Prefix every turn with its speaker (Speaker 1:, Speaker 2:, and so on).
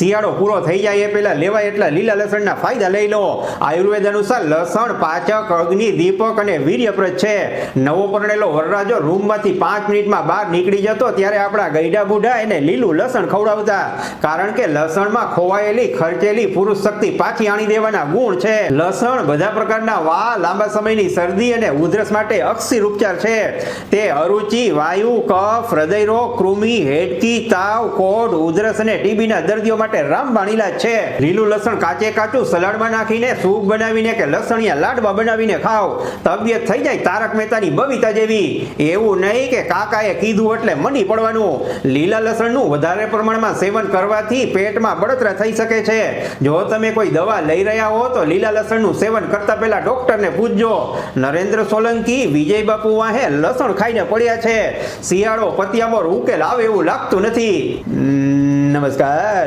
Speaker 1: શિયાળો પૂરો થઈ જાય એ પહેલા લેવાય એટલા લીલા લસણના ફાયદા લઈ લો. આયુર્વેદ અનુસાર લસણ, પાચક, અગ્નિ, દીપક અને વીર્યપ્રદ છે. નવો પરણેલો વરરાજો રૂમમાંથી પાંચ મિનિટમાં બહાર નીકળી જતો ત્યારે આપણા ગઈડા બુઢા એને લીલું લસણ ખવડાવતા. કારણ કે લસણમાં ખોવાયેલી, ખર્ચેલી પુરુષ શક્તિ પાછી આણી દેવાના ગુણ છે. લસણ બધા પ્રકારના વા, લાંબા સમયની શરદી અને ઉધરસ માટે અક્ષીર ઉપચાર છે. તે અરુચિ, વાયુ, કફ, હૃદયરોગ, કૃમિ, હેડકી, તાવ કોડ ઉધરસ અને ટીબીના દર્દીઓ માટે રામબાણ બાણીલા છે. લીલું લસણ કાચે કાચું, સલાડમાં નાખીને સૂપ બનાવીને કે લસણિયા લાડવા બનાવીને ખાઓ. તબિયત થઈ જાય તારક મહેતાની બબીતા જેવી. એવું નહીં કે કાકાએ કીધું એટલે મની પડવાનું. લીલા લસણનું વધારે પ્રમાણમાં સેવન કરવાથી પેટમાં બળતરા થઈ શકે છે. જો તમે કોઈ દવા લઈ રહ્યા હો તો લીલા લસણનું સેવન કરતા પહેલા ડોક્ટરને પૂછજો. નરેન્દ્ર સોલંકી, વિજય બાપુ વાહે લસણ ખાઈને પડ્યા છે. શિયાળો પતિયાવર ઉકેલ આવે એવું લાગતું નથી. નમસ્કાર.